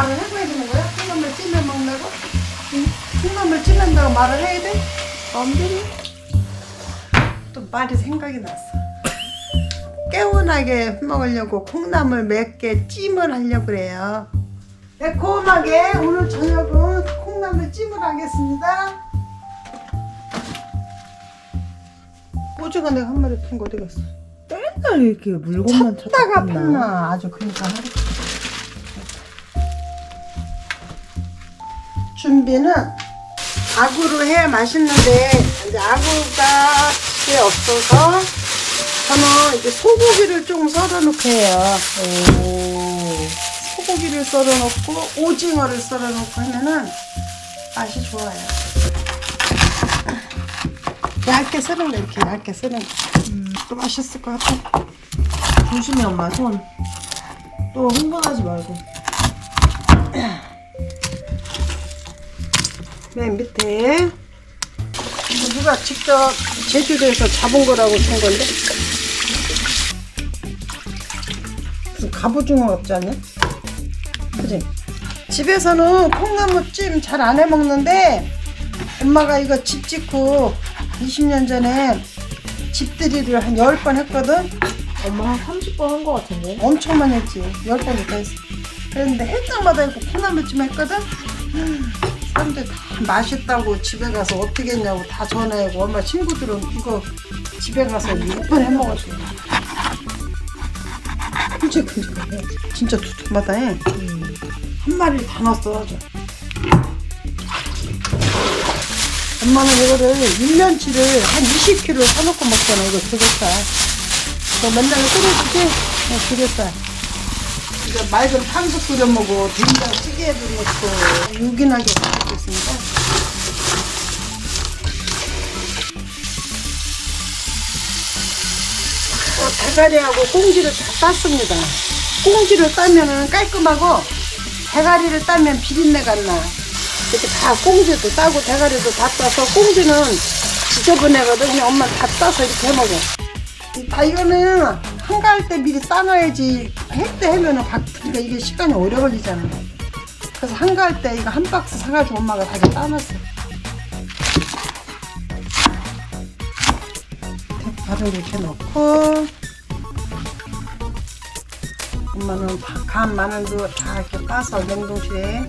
말을 해줘야 되는 거야? 콩나물 찜해 먹는다고? 응? 콩나물 찜한다고 말을 해야 돼? 안 되니? 또 말이 생각이 났어. 개운하게 먹으려고 콩나물 몇개 찜을 하려고 그래요. 매콤하게 오늘 저녁은 콩나물 찜을 하겠습니다. 오징어 내가 한 마리 푼거 어디 갔어? 맨날 이렇게 물건만 찾다가 찾았구나. 팠나 아주 그러니까 하루 준비는 아구로 해야 맛있는데 이제 아구가 집에 없어서 저는 이제 소고기를 좀 썰어 놓고 해요. 오. 소고기를 썰어 놓고 오징어를 썰어 놓고 하면은 맛이 좋아요. 얇게 썰은 거 이렇게 얇게 썰은 거. 또 맛있을 것 같아. 조심해 엄마 손. 또 흥분하지 말고. 맨 밑에 누가 직접 제주도에서 잡은 거라고 준 건데 무슨 갑오징어 같지 않냐? 그지? 집에서는 콩나물 찜 잘 안 해 먹는데 엄마가 이거 집 짓고 20년 전에 집들이를 한 10번 했거든? 엄마 한 30번 한 거 같은데. 엄청 많이 했지. 10번 이상 했어. 그랬는데 할 때마다 이거 콩나물찜 했거든? 음, 사람들 다 맛있다고 집에 가서 어떻게 했냐고 다 전화하고 엄마 친구들은 이거 집에 가서 6번 해 먹었어. 큼직큼직해. 진짜 두툼하다 해. 음. 한 마리를 다 넣었어 아주. 엄마는 이거를 1년치를 한 20kg 사놓고 먹잖아 이거 되겠다. 너 맨날 끓여주지? 어, 되겠다. 이제 맑은 탕수 끓여 먹어. 된장 찌개에도 넣고 유긴하게 먹겠습니다. 어, 대가리하고 꽁지를 다 땄습니다. 꽁지를 따면은 깔끔하고 대가리를 따면 비린내가 안 나. 이렇게 다 꽁지도 따고 대가리도 다 따서 꽁지는 지저분해거든. 그냥 엄마 다 따서 이렇게 해 먹어. 다 이거는 한가할 때 미리 따놔야지 할 때 하면은 박 그러니까 이게 시간이 오래 걸리잖아. 그래서 한가할 때 이거 한 박스 사가지고 엄마가 다 이렇게 따놨어. 대파를 이렇게 넣고 엄마는 파- 간 마늘도 다 이렇게 따서 냉동실에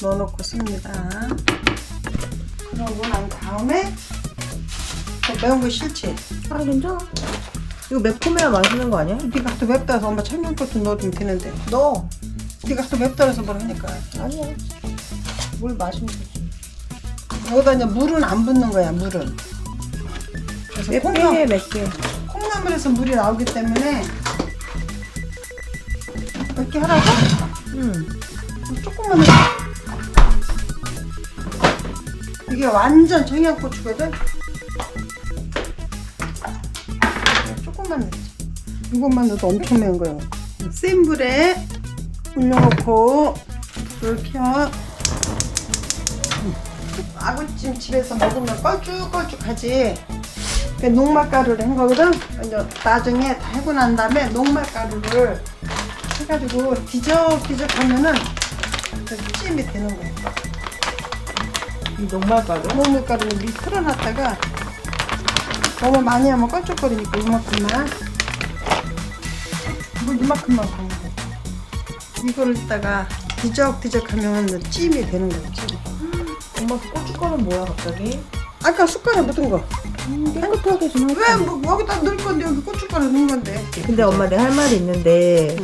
넣어놓고 씁니다. 그러고 난 다음에 또 매운 거 싫지? 아 괜찮아. 이거 매콤해야 맛있는 거 아니야? 네가 또 맵다 해서 엄마 청양고추 넣어주면 되는데 너. 네가 또 맵다 해서 뭘 하니까 아니야. 물 마시면 되지. 여기다 이제 물은 안 붓는 거야 물은 그래서 맵게 콩나물, 해 맵게. 콩나물에서 물이 나오기 때문에 이렇게 하라고? 응. 조금만 넣어 이게 완전 청양고추거든 조금만 넣지 이것만 넣어도 엄청 매운 거예요 센 불에 올려놓고 불 켜. 아구찜 집에서 먹으면 껄쭉껄쭉하지. 그 녹말가루를 한 거거든. 나중에 다 해고 난 다음에 녹말가루를 해가지고 뒤적뒤적 하면은 그 찜이 되는 거야. 이 녹말가루. 녹말가루는 미 풀어놨다가 너무 많이 하면 껄쭉거리니까 이만큼만. 물 이만큼만 부는 거. 이거를 이따가 뒤적뒤적 하면 찜이 되는 거야. 찜. 엄마 그 고춧가루는 뭐야 갑자기? 아까 숟가락 묻은 거. 음, 깨끗하게 좀왜뭐 여기다 넣을 건데 여기 고춧가루 넣은 건데. 근데 엄마 내 할 말이 있는데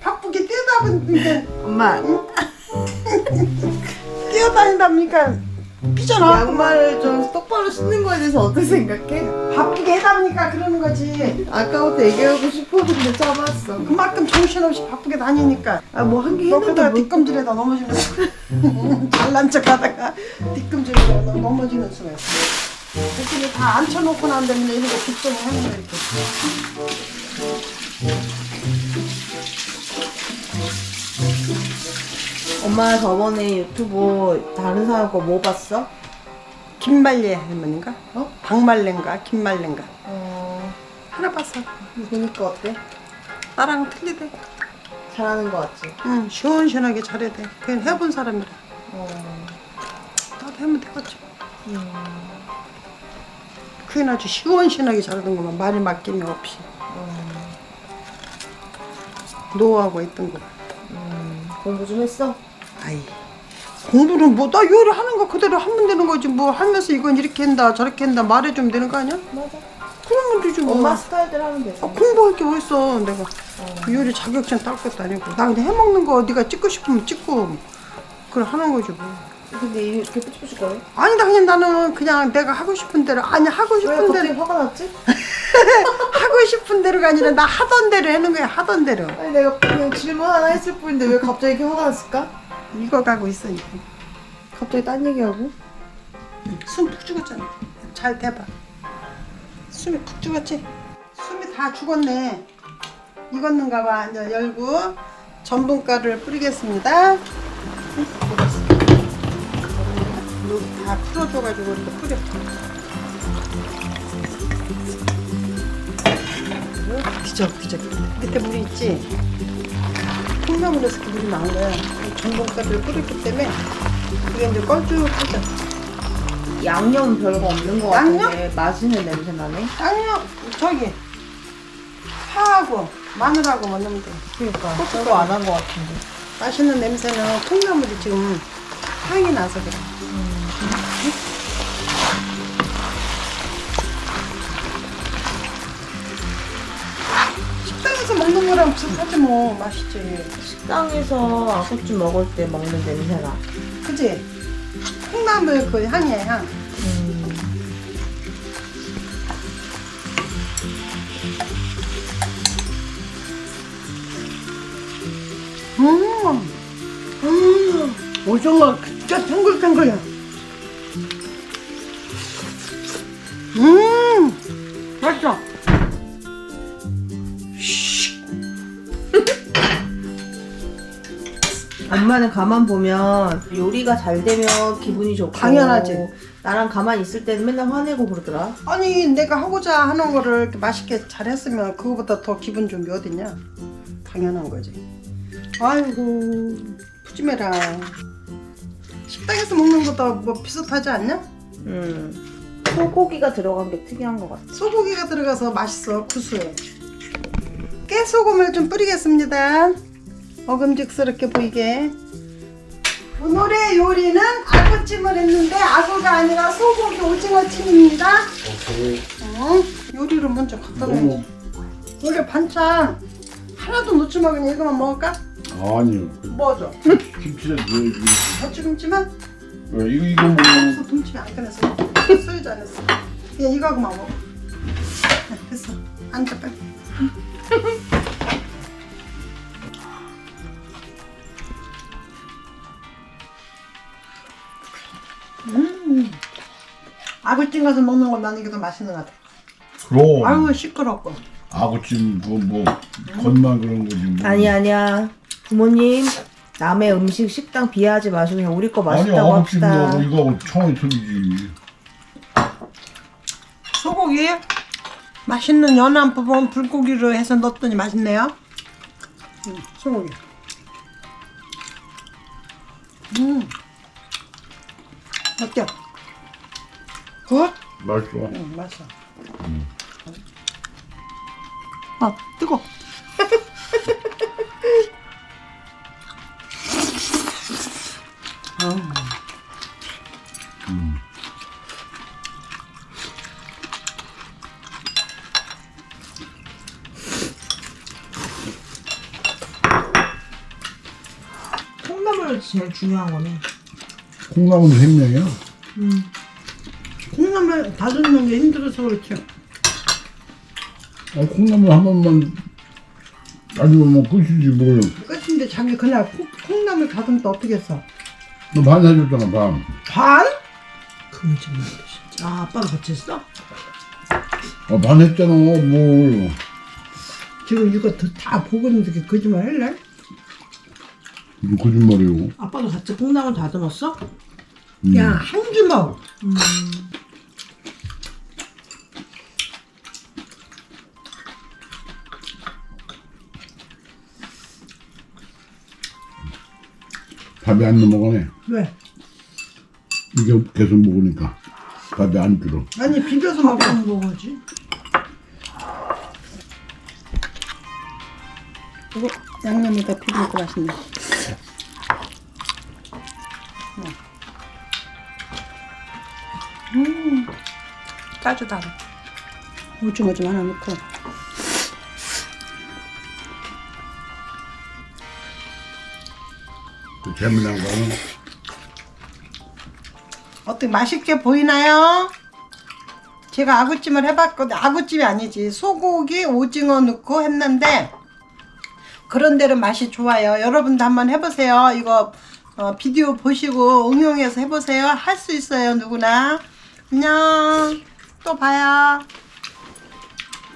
바쁘게 뛰어다니니까 엄마 뛰어다닌다니까 삐져나. 양말을 좀 똑바로 신는 거에 대해서 어떻게 생각해? 바쁘게 해다 보니까 그러는 거지. 아까부터 얘기하고 싶었는데 참았어. 그만큼 정신없이 바쁘게 다니니까. 아 뭐한개너 했는데 그러다가 뭐 넘어지는 수가 잘난 척 하다가 뒷검질에다 넘어지는 수가 있어. 대신에 다 앉혀놓고 난 다음에 이런 거 뒷검을 하는 거야 이렇게. 엄마 저번에 유튜브 다른 사람 거 뭐 봤어? 김말리 할머니인가? 어? 박말레인가? 김말레인가? 어 하나 봤어. 보니까 어때? 나랑 틀리대. 잘하는 거 같지? 응, 시원시원하게 잘해야 돼. 그냥 해본 사람이라. 어. 나도 하면 되겠지. 그게 아주 시원시원하게 잘하는구만. 말이 맡김이 없이. 노하고 있던 거. 음, 공부 좀 했어? 아이. 공부는 뭐, 나 요리하는 거 그대로 하면 되는 거지. 뭐 하면서 이건 이렇게 한다, 저렇게 한다 말해주면 되는 거 아니야? 맞아. 그러면 되지 뭐. 엄마 스타일대로 하면 되지. 아, 공부할 게 어딨어 내가 요리 자격증 딸 것도 아니고 나 그냥 해먹는 거 네가 찍고 싶으면 찍고 그걸 하는 거지 뭐 근데 이렇게 푸시푸시 거려? 아니다 그냥 나는 그냥 내가 하고 싶은 대로 아니 하고 왜 싶은 갑자기 대로 화가 났지? 하고 싶은 대로가 아니라 나 하던 대로 하는 거야 하던 대로 아니 내가 그냥 질문 하나 했을 뿐인데 왜 갑자기 이렇게 화가 났을까? 이거 가고 있으니까. 갑자기 딴 얘기하고? 숨 푹 죽었잖아. 잘 대봐. 숨이 푹 죽었지? 숨이 다 죽었네. 익었는가 봐. 이제 열고 전분가루를 뿌리겠습니다. 여기 다 풀어줘가지고 이렇게 뿌려. 뒤적뒤적 밑에 물이 있지? 콩나물에서 그 물이 나온 거야. 이 전분가루를 뿌렸기 때문에 이게 이제 껄쭉하죠 양념 별거 없는 거 양념? 같은데 맛있는 냄새 나네. 양념 저기 파하고 마늘하고 뭐 넣으면 돼 그러니까 별거 안 한 거 같은데. 맛있는 냄새는 콩나물이 지금 향이 나서 그래 식당에서 먹는 거랑 비슷하지 뭐 맛있지 식당에서 아구찜 먹을 때 먹는 냄새나. 그지? 콩나물 그 향이야 향 음. 음, 음, 오징어 진짜 탱글탱글해. 음, 맛있어. 엄마는 가만 보면 요리가 잘 되면 기분이 좋고 당연하지. 나랑 가만히 있을 때는 맨날 화내고 그러더라. 아니 내가 하고자 하는 거를 이렇게 맛있게 잘했으면 그거보다 더 기분 좋은 게 어딨냐? 당연한 거지. 아이고 푸짐해라. 식당에서 먹는 것도 뭐 비슷하지 않냐? 음. 소고기가 들어간 게 특이한 것 같아. 소고기가 들어가서 맛있어 구수해 깨소금을 좀 뿌리겠습니다 먹음직스럽게 보이게. 오늘의 요리는 아구찜을 했는데 아구가 아니라 소고기 오징어찜입니다. 어, 요리를 먼저 갖다 놔야지 너무 원래 반찬 하나도 놓지 마. 그냥 이거만 먹을까? 아니요. 뭐죠? 김치를 넣어야지. 고추김치만? 왜 이거 이거 먹으면 그래서 동치미 안 꺼냈어 써야지 안 했어. 그냥 이거 하고만 먹어. 네, 됐어. 앉아 빨리 음 아구찜 가서 먹는 건 나는 이게 더 맛있는 것 같아 그럼 아유 시끄럽고 아구찜 그뭐 겉만 그런 거지 뭐. 아니 아니야. 부모님 남의 음식 식당 비하하지 마시고 그냥 우리 거 아니 맛있다고 합시다. 아구찜하고 이거하고 청이 틀리지. 소고기 맛있는 연한 부분 불고기로 해서 넣었더니 맛있네요. 음, 소고기. 음. 어때? 굿? 맛있어. 응, 맛있어. 아, 뜨거. 음. 콩나물이 제일 중요한 거네. 콩나물은 생명이야. 콩나물 다듬는 게 힘들어서 그렇죠. 아, 콩나물 한 번만 아니면 뭐 끝이지 뭘. 끝인데 자기 그날 콩, 콩나물 다듬다 어떻게 했어? 너반 해줬잖아 반. 반? 그거 좀 진짜. 아, 아빠가 같이 했어? 아, 반 했잖아 뭘. 지금 이거 다- 다 보고 있는데 이렇게 거짓말 할래? 무슨 거짓말이에요. 아빠도 같이 콩나물 다듬었어? 음. 야, 한 주먹. 밥이 안 넘어가네. 왜? 이게 계속 먹으니까 밥이 안 줄어. 아니 비벼서 먹으면 먹어지. 이거 양념에다 비비니까 맛있네. 음, 짜주다. 오징어 좀 하나 넣고. 그 재미난 거는 어떻게 맛있게 보이나요? 제가 아구찜을 해봤거든. 아구찜이 아니지. 소고기, 오징어 넣고 했는데 그런 데는 맛이 좋아요. 여러분도 한번 해보세요. 이거 어, 비디오 보시고 응용해서 해보세요. 할 수 있어요. 누구나. 안녕. 또 봐요.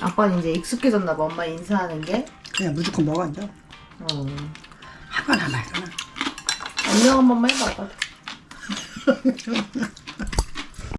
아빠는 이제 익숙해졌나 봐. 엄마 인사하는 게. 그냥 무조건 먹어 앉아. 어. 하거나 말거나. 안녕 한 번만 해봐 아빠.